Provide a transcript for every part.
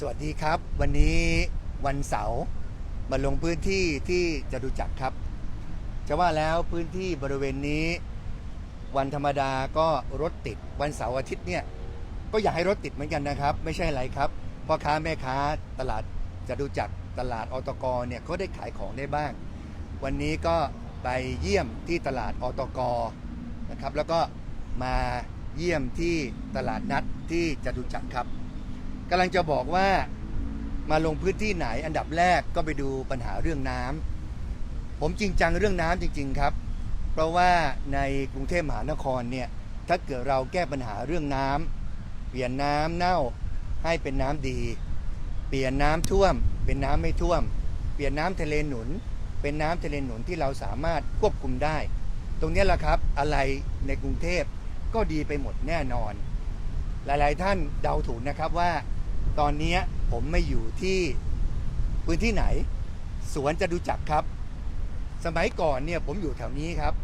สวัสดีครับ วันนี้วันเสาร์มาลงพื้นที่ที่จะดูจักรครับ จะว่าแล้วพื้นที่บริเวณนี้ วันธรรมดาก็รถติด วันเสาร์อาทิตย์เนี่ยก็อยากให้รถติดเหมือนกันนะครับ ไม่ใช่อะไรครับพ่อค้าแม่ค้าตลาดจะดูจักรตลาดอตกเนี่ยเขาได้ขายของได้บ้าง วันนี้ก็ไปเยี่ยมที่ตลาดอตกนะครับ แล้วก็มาเยี่ยมที่ตลาดนัดที่จตุจักรครับ กำลังจะบอกว่ามาลงพื้นที่ไหนอันดับแรกก็ไปดูปัญหาเรื่องน้ำผมจริงจังเรื่องน้ำจริง ๆ ครับ เพราะว่าในกรุงเทพมหานครเนี่ยถ้าเกิดเราแก้ปัญหาเรื่องน้ำเปลี่ยนน้ำเน่าให้เป็นน้ำดี เปลี่ยนน้ำท่วม เป็นน้ำไม่ท่วม เปลี่ยนน้ำทะเลหนุน เป็นน้ำทะเลหนุนที่เราสามารถควบคุมได้ ตรงเนี้ยแหละครับอะไรในกรุงเทพก็ดีไปหมดแน่นอน หลายๆท่านเดาถูกนะครับว่า ตอนนี้ผมไม่อยู่ที่พื้นที่ไหน สวนจะดูจักครับ สมัยก่อนเนี่ยผมอยู่แถวนี้ครับ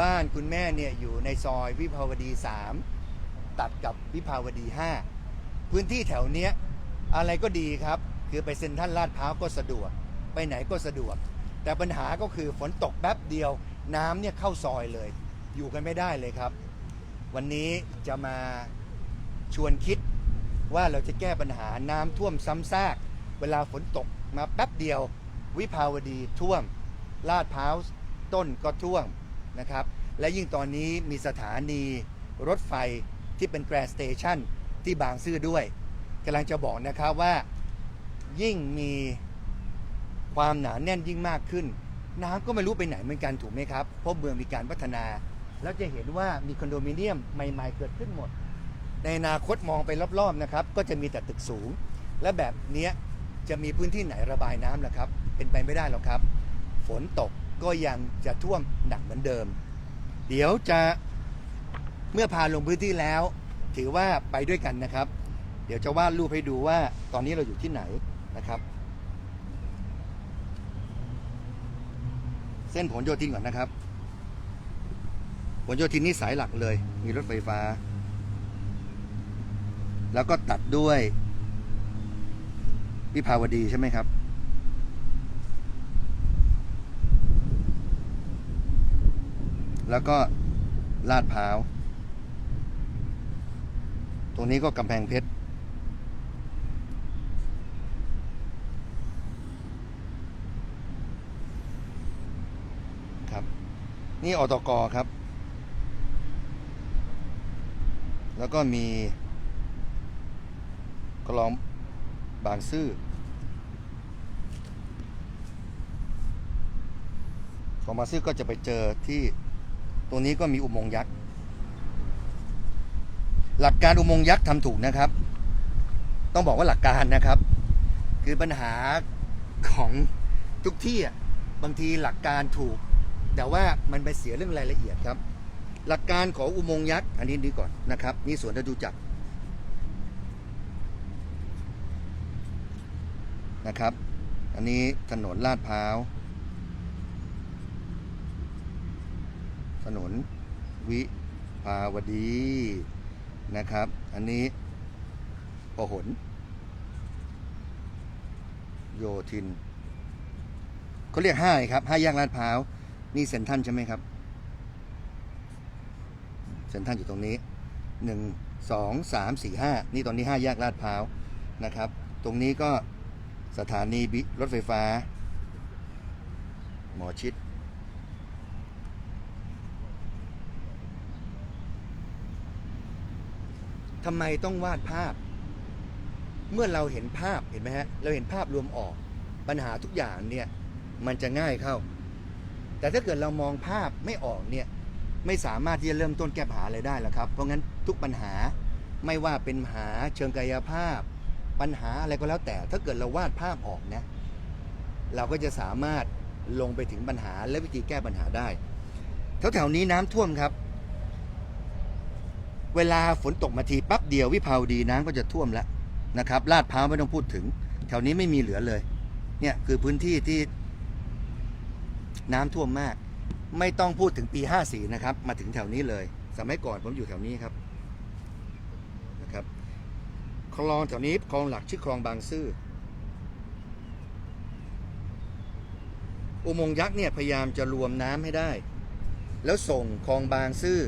บ้านคุณแม่เนี่ยอยู่ในซอยวิภาวดี 3 ตัดกับวิภาวดี 5 พื้นที่แถวเนี้ยอะไรก็ดีครับ คือไปเซ็นทรัลลาดพร้าวก็สะดวก ไปไหนก็สะดวก แต่ปัญหาก็คือฝนตกแป๊บเดียว น้ำเนี่ยเข้าซอยเลย อยู่กันไม่ได้เลยครับ วันนี้จะมาชวนคิด ว่าเราจะแก้ปัญหาน้ำท่วมซ้ำซาก เวลาฝนตกมาแป๊บเดียว วิภาวดีท่วม ลาดพร้าวต้นก็ท่วมนะครับ และยิ่งตอนนี้มีสถานีรถไฟที่เป็นแกรนด์สเตชันที่บางซื่อด้วยกำลังจะบอกนะครับว่ายิ่งมีความหนาแน่นยิ่งมากขึ้น น้ำก็ไม่รู้ไปไหนเหมือนกันถูกไหมครับ เพราะเมืองมีการพัฒนา แล้วจะเห็นว่ามีคอนโดมิเนียมใหม่ ๆ เกิดขึ้นหมด ในอนาคตมองไปรอบๆนะครับ ก็จะมีแต่ตึกสูง และแบบเนี้ยจะมีพื้นที่ไหนระบายน้ำล่ะครับ เป็นไปไม่ได้หรอกครับ ฝนตกก็ยังจะท่วมหนักเหมือนเดิม เดี๋ยวจะเมื่อพาลงพื้นที่แล้ว ถือว่าไปด้วยกันนะครับ เดี๋ยวจะวาดรูปให้ดูว่าตอนนี้เราอยู่ที่ไหนนะครับ เส้นผลโยธินก่อนนะครับผลโยธินนี่สายหลักเลย มีรถไฟฟ้า แล้วก็ตัดด้วยวิภาวดีใช่ไหมครับ แล้วก็ลาดพร้าว ตรงนี้ก็กำแพงเพชร ครับ นี่อตกครับ แล้วก็มี กลองบางซื่อของบางซื่อก็จะไปเจอที่ตรงนี้ก็มีอุโมงค์ยักษ์ หลักการอุโมงค์ยักษ์ทำถูกนะครับ ต้องบอกว่าหลักการนะครับ คือปัญหาของทุกที่บางทีหลักการถูก แต่ว่ามันไปเสียเรื่องรายละเอียดครับ หลักการของอุโมงค์ยักษ์อันนี้ดีก่อนนะครับ นี่สวนจตุจักร นะครับ อันนี้ถนนลาดพร้าว ถนนวิภาวดีนะครับ อันนี้พหลโยธินเขาเรียกห้าครับห้าแยกลาดพร้าว นี่เซ็นทันใช่ไหมครับ เซ็นทันอยู่ตรงนี้หนึ่งสองสามสี่ห้านี่ตอนนี้ห้าแยกลาดพร้าวนะครับ ตรงนี้ก็ สถานีรถไฟฟ้า หมอชิด ทำไมต้องวาดภาพ เมื่อเราเห็นภาพเห็นไหมฮะ เราเห็นภาพรวมออก ปัญหาทุกอย่างเนี่ย มันจะง่ายเข้า แต่ถ้าเกิดเรามองภาพไม่ออกเนี่ย ไม่สามารถที่จะเริ่มต้นแก้ปัญหาอะไรได้แล้วครับ เพราะงั้นทุกปัญหาไม่ว่าเป็นปัญหาเชิงกายภาพ ปัญหาอะไรก็แล้วแต่ ถ้าเกิดเราวาดภาพออกนะ เราก็จะสามารถลงไปถึงปัญหาและวิธีแก้ปัญหาได้แถวๆนี้น้ำท่วมครับ เวลาฝนตกมาทีปั๊บเดียววิภาวดีน้ำก็จะท่วมแล้วนะครับลาดพร้าวไม่ต้องพูดถึง แถวนี้ไม่มีเหลือเลย เนี่ยคือพื้นที่ที่น้ำท่วมมาก ไม่ต้องพูดถึงปี 54 นะครับ มาถึงแถวนี้เลย สมัยก่อนผมอยู่แถวนี้ครับ คลองแถวนี้คลองหลักชื่อคลองบางซื่ออุโมงค์ยักษ์เนี่ยพยายามจะรวมน้ำให้ได้ แล้วส่งคลองบางซื่อ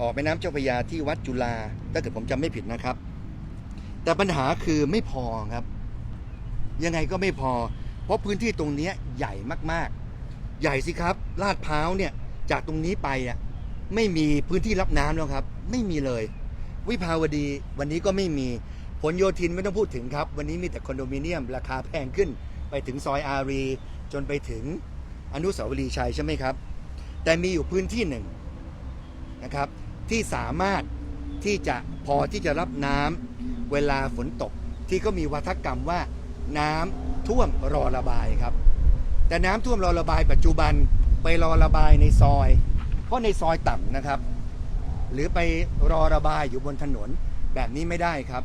ออกไปน้ำเจ้าพยาที่วัดจุฬาถ้าเกิดผมจำไม่ผิดนะครับ แต่ปัญหาคือไม่พอครับ ยังไงก็ไม่พอ เพราะพื้นที่ตรงนี้ใหญ่มากๆ ใหญ่สิครับลาดพร้าวเนี่ยจากตรงนี้ไปอะไม่มีพื้นที่รับน้ำแล้วครับ ไม่มีเลย วิภาวดีวันนี้ก็ไม่มี ผลโยธินไม่ต้องพูดถึงครับ วันนี้มีแต่คอนโดมิเนียม ราคาแพงขึ้นไปถึงซอยอารี จนไปถึงอนุสาวรีย์ชัยใช่ไหมครับ แต่มีอยู่พื้นที่หนึ่งนะครับ ที่สามารถที่จะพอที่จะรับน้ำเวลาฝนตก ที่ก็มีวัฒกรรมว่าน้ำท่วมรอระบายครับ แต่น้ำท่วมรอระบายปัจจุบันไปรอระบายในซอย เพราะในซอยต่ำนะครับ หรือไปรอระบายอยู่บนถนนแบบนี้ไม่ได้ครับ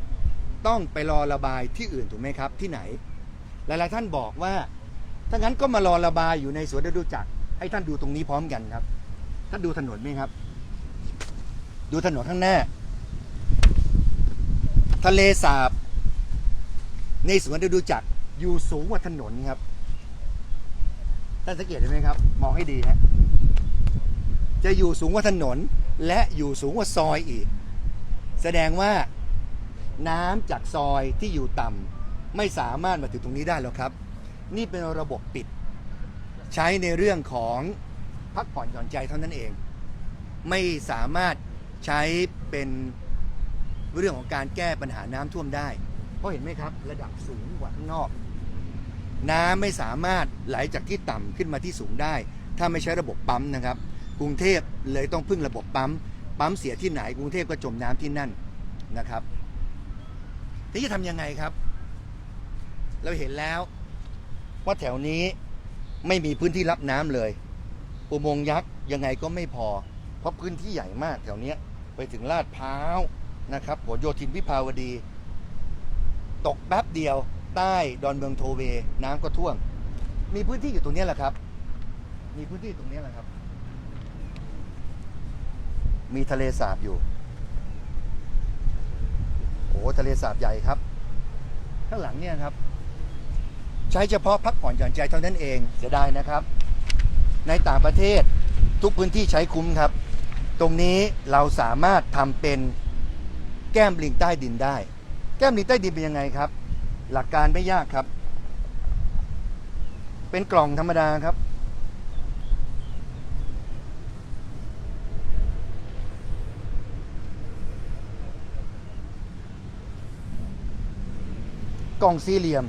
ต้องไปรอระบายที่อื่นถูกไหมครับ ที่ไหน หลายๆท่านบอกว่า ถ้างั้นก็มารอระบายอยู่ในสวนฤดูจักรให้ท่านดูตรงนี้พร้อมกันครับท่านดูถนนไหมครับ ดูถนนข้างหน้า ทะเลสาบ ในสวนฤดูจักรอยู่สูงกว่าถนนครับท่านสังเกตเห็นไหมครับ มองให้ดีฮะจะอยู่สูงกว่าถนนและอยู่สูงกว่าซอยอีก แสดงว่า น้ำจากซอยที่อยู่ต่ำไม่สามารถมาถึงตรงนี้ได้หรอกครับ นี่เป็นระบบปิด ใช้ในเรื่องของพักผ่อนหย่อนใจเท่านั้นเอง ไม่สามารถใช้เป็นเรื่องของการแก้ปัญหาน้ำท่วมได้ เพราะเห็นไหมครับระดับสูงกว่าข้างนอก น้ำไม่สามารถไหลจากที่ต่ำขึ้นมาที่สูงได้ ถ้าไม่ใช้ระบบปั๊มนะครับ กรุงเทพเลยต้องพึ่งระบบปั๊ม ปั๊มเสียที่ไหนกรุงเทพก็จมน้ำที่นั่นนะครับ นี้จะทำยังไงครับ เราเห็นแล้ว ว่าแถวนี้ไม่มีพื้นที่รับน้ำเลย อุโมงค์ยักษ์ยังไงก็ไม่พอ เพราะพื้นที่ใหญ่มากแถวเนี้ยไปถึงลาดพร้าวนะครับหัวโยธินวิภาวดี ตกแป๊บเดียว ใต้ดอนเมืองโทเว น้ำก็ท่วม มีพื้นที่อยู่ตรงเนี้ยแหละครับ มีพื้นที่ตรงเนี้ยแหละครับ มีทะเลสาบอยู่ โอ้ทะเลสาบใหญ่ครับ ข้างหลังเนี่ยครับ ใช้เฉพาะพักผ่อนหย่อนใจเท่านั้นเองเสียดายนะครับ ในต่างประเทศทุกพื้นที่ใช้คุ้มครับ ตรงนี้เราสามารถทำเป็นแก้มลิงใต้ดินได้ แก้มลิงใต้ดินเป็นยังไงครับ หลักการไม่ยากครับ เป็นกล่องธรรมดาครับ กล่องสี่เหลี่ยม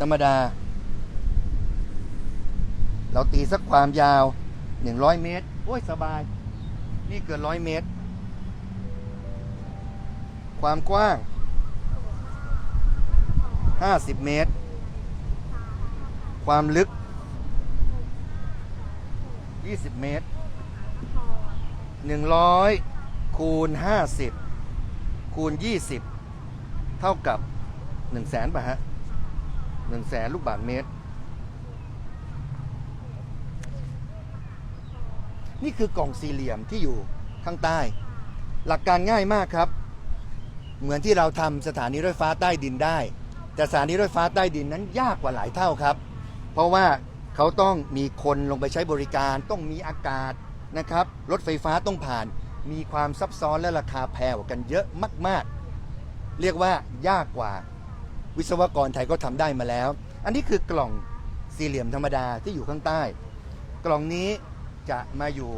ธรรมดา เราตีสักความยาว100เมตร โอ้ยสบาย นี่เกินร้อยเมตร ความกว้าง50เมตร ความลึก20เมตร100คูณ50คูณ20เท่ากับ 1แสนป่ะฮะ1แสนลูกบาทเมตร นี่คือกล่องสี่เหลี่ยมที่อยู่ข้างใต้ หลักการง่ายมากครับ เหมือนที่เราทำสถานีรถไฟฟ้าใต้ดินได้ แต่สถานีรถไฟฟ้าใต้ดินนั้นยากกว่าหลายเท่าครับ เพราะว่าเขาต้องมีคนลงไปใช้บริการ ต้องมีอากาศนะครับ รถไฟฟ้าต้องผ่าน มีความซับซ้อนและราคาแพงกว่ากันเยอะมาก ๆ เรียกว่ายากกว่า วิศวกรไทยก็ทำได้มาแล้ว อันนี้คือกล่องสี่เหลี่ยมธรรมดาที่อยู่ข้างใต้ กล่องนี้จะมาอยู่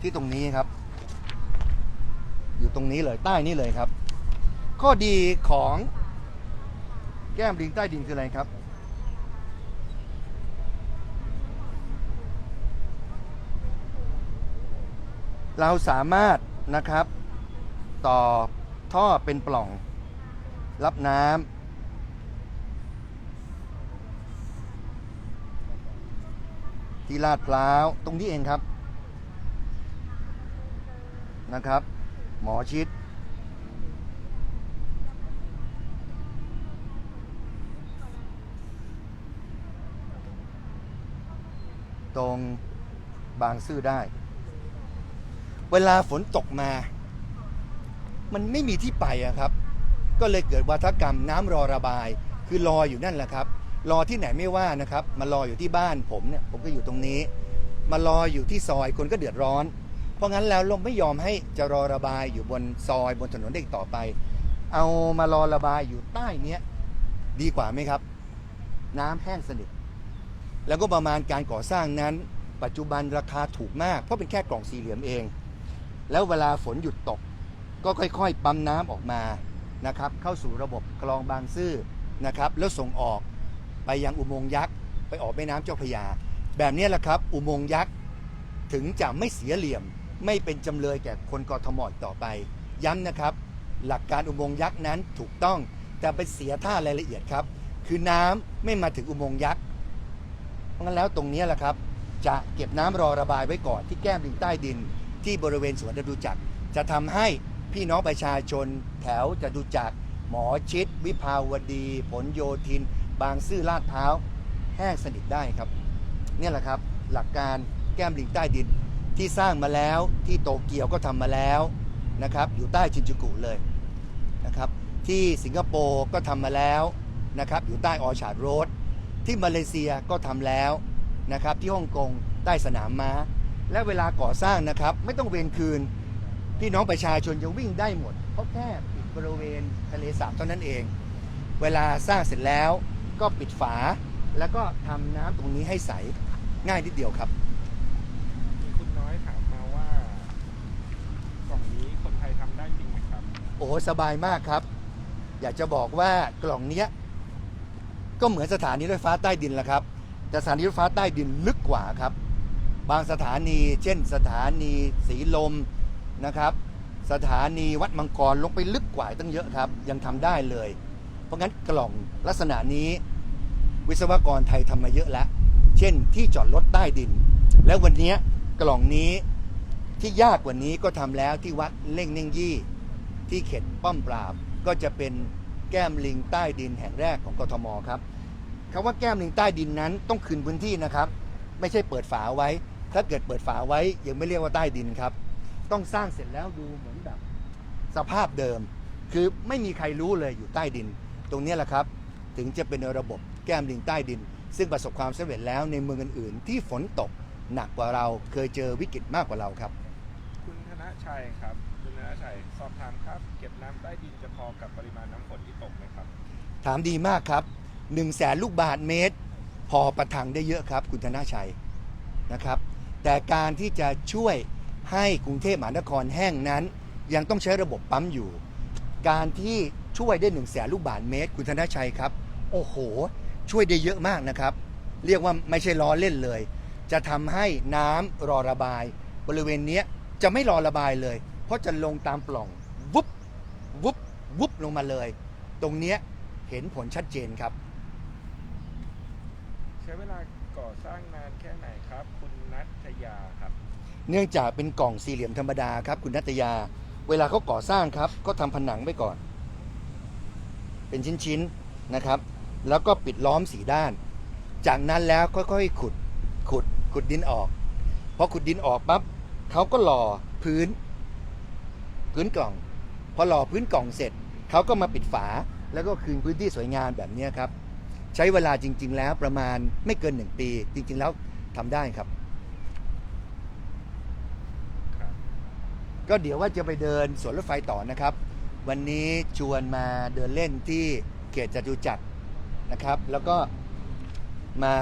ที่ตรงนี้ครับ อยู่ตรงนี้เลยใต้นี้เลยครับ ข้อดีของแก้มลิงใต้ดินคืออะไรครับ เราสามารถนะครับต่อท่อเป็นปล่อง รับน้ำที่ลาดพร้าว ตรงนี้เองครับ นะครับ หมอชิด ตรงบางซื่อได้ เวลาฝนตกมา มันไม่มีที่ไปอะครับ ก็เลยเกิดวัฒกรรมน้ำรอระบาย คือรออยู่นั่นแหละครับ รอที่ไหนไม่ว่านะครับ มารออยู่ที่บ้านผมเนี่ยผมก็อยู่ตรงนี้ มารออยู่ที่ซอยคนก็เดือดร้อน เพราะงั้นแล้วเราไม่ยอมให้จะรอระบายอยู่บนซอยบนถนนได้อีกต่อไป เอามารอระบายอยู่ใต้เนี้ยดีกว่าไหมครับ น้ำแห้งสนิทแล้วก็ประมาณการก่อสร้างนั้น ปัจจุบันราคาถูกมาก เพราะเป็นแค่กล่องสี่เหลี่ยมเอง แล้วเวลาฝนหยุดตก ก็ค่อยๆ ปั๊มน้ำออกมา นะครับเข้าสู่ระบบคลองบางซื่อนะครับแล้วส่งออกไปยังอุโมงค์ยักษ์ไปออกแม่น้ำเจ้าพระยา แบบนี้แหละครับอุโมงค์ยักษ์ถึงจะไม่เสียเหลี่ยมไม่เป็นจำเลยแก่คนกทมอีกต่อไป ย้ำนะครับ หลักการอุโมงค์ยักษ์นั้นถูกต้องแต่ไปเสียท่ารายละเอียดครับ คือน้ำไม่มาถึงอุโมงค์ยักษ์เพราะงั้นแล้วตรงนี้แหละครับ จะเก็บน้ำรอระบายไว้ก่อนที่แก้มลิงใต้ดิน ที่บริเวณสวนจตุจักรจะทำให้ พี่น้องประชาชนแถวจตุจักร หมอชิด วิภาวดี ผลโยธิน บางซื่อลาดพร้าวแห้งสนิทได้ครับ เนี่ยแหละครับ หลักการแก้มลิงใต้ดินที่สร้างมาแล้วที่โตเกียวก็ทำมาแล้วนะครับ อยู่ใต้ชินจูกุเลยนะครับ ที่สิงคโปร์ก็ทำมาแล้วนะครับ อยู่ใต้ออชาร์ดโรดที่มาเลเซียก็ทำแล้วนะครับ ที่ฮ่องกงใต้สนามม้า และเวลาก่อสร้างนะครับ ไม่ต้องเวรคืน พี่น้องประชาชนจะวิ่งได้หมด เพราะแค่ปิดบริเวณทะเลสาบเท่านั้นเอง เวลาสร้างเสร็จแล้วก็ปิดฝาแล้วก็ทำน้ำตรงนี้ให้ใสง่ายนิดเดียวครับ มีคุณน้อยถามมาว่ากล่องนี้คนไทยทำได้จริงไหมครับ โอ้โหสบายมากครับ อยากจะบอกว่ากล่องเนี้ยก็เหมือนสถานีรถไฟฟ้าใต้ดินแหละครับ แต่สถานีรถไฟฟ้าใต้ดินลึกกว่าครับ บางสถานี เช่น สถานีสีลม นะครับ สถานีวัดมังกรลงไปลึกกว่าตั้งเยอะครับ ยังทำได้เลย เพราะงั้นกล่องลักษณะนี้วิศวกรไทยทำมาเยอะแล้ว เช่นที่จอดรถใต้ดิน แล้ววันนี้กล่องนี้ที่ยากกว่านี้ก็ทำแล้วที่วัดเล่งเน่งยี่ ที่เขตป้อมปราบก็จะเป็นแก้มลิงใต้ดินแห่งแรกของกทมครับคำว่าแก้มลิงใต้ดินนั้นต้องคืนพื้นที่นะครับ ไม่ใช่เปิดฝาไว้ ถ้าเกิดเปิดฝาไว้ยังไม่เรียกว่าใต้ดินครับ ต้องสร้างเสร็จแล้วดูเหมือนแบบสภาพเดิม คือไม่มีใครรู้เลยอยู่ใต้ดิน ตรงเนี้ยแหละครับ ถึงจะเป็นระบบแก้มลิงใต้ดิน ซึ่งประสบความสำเร็จแล้วในเมืองอื่นๆ ที่ฝนตกหนักกว่าเราเคยเจอวิกฤตมากกว่าเราครับ คุณธนชัยครับ คุณธนชัยสอบถามครับ เก็บน้ำใต้ดินจะพอกับปริมาณน้ำฝนที่ตกไหมครับ ถามดีมากครับ1นึ่งแสนลูกบาทเมตร พอประทังได้เยอะครับ คุณธนาชัยนะครับ แต่การที่จะช่วย ให้กรุงเทพมหานครแห้งนั้น ยังต้องใช้ระบบปั๊มอยู่ การที่ช่วยได้1นึ่งแสนลูกบาทเมตร คุณธนชัยครับ โอ้โห ช่วยได้เยอะมากนะครับ เรียกว่าไม่ใช่ล้อเล่นเลย จะทำให้น้ำรอระบาย บริเวณนี้จะไม่รอระบายเลย เพราะจะลงตามปล่องวุบวุบวุบลงมาเลย ตรงเนี้ยเห็นผลชัดเจนครับ ใช้เวลาก่อสร้างนานแค่ไหนครับ คุณนัทยาครับ เนื่องจากเป็นกล่องสี่เหลี่ยมธรรมดาครับคุณนัตยา เวลาเขาก่อสร้างครับ ก็ทำผนังไว้ก่อน เป็นชิ้นๆนะครับ แล้วก็ปิดล้อมสีด้าน จากนั้นแล้วค่อยๆขุดขุดขุดดินออกพอขุดดินออกปั๊บเขาก็หล่อพื้น พื้นกล่อง พอหล่อพื้นกล่องเสร็จเขาก็มาปิดฝาแล้วก็คืนพื้นที่สวยงามแบบนี้ครับ ใช้เวลาจริง ๆ แล้วประมาณไม่เกินหนึ่งปี จริง ๆ แล้วทำได้ครับ ก็เดี๋ยวว่าจะไปเดินสวนรถไฟต่อนะครับ วันนี้ชวนมาเดินเล่นที่เขตจตุจักรนะครับ แล้วก็มา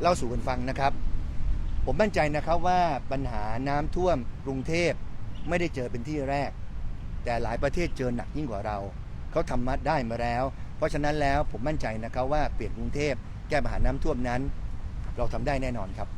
เล่าสู่กันฟังนะครับ ผมมั่นใจนะครับว่าปัญหาน้ำท่วมกรุงเทพไม่ได้เจอเป็นที่แรก แต่หลายประเทศเจอหนักยิ่งกว่าเรา เขาทำมาได้มาแล้ว เพราะฉะนั้นแล้วผมมั่นใจนะครับว่าเปลี่ยนกรุงเทพแก้ปัญหาน้ำท่วมนั้น เราทำได้แน่นอนครับ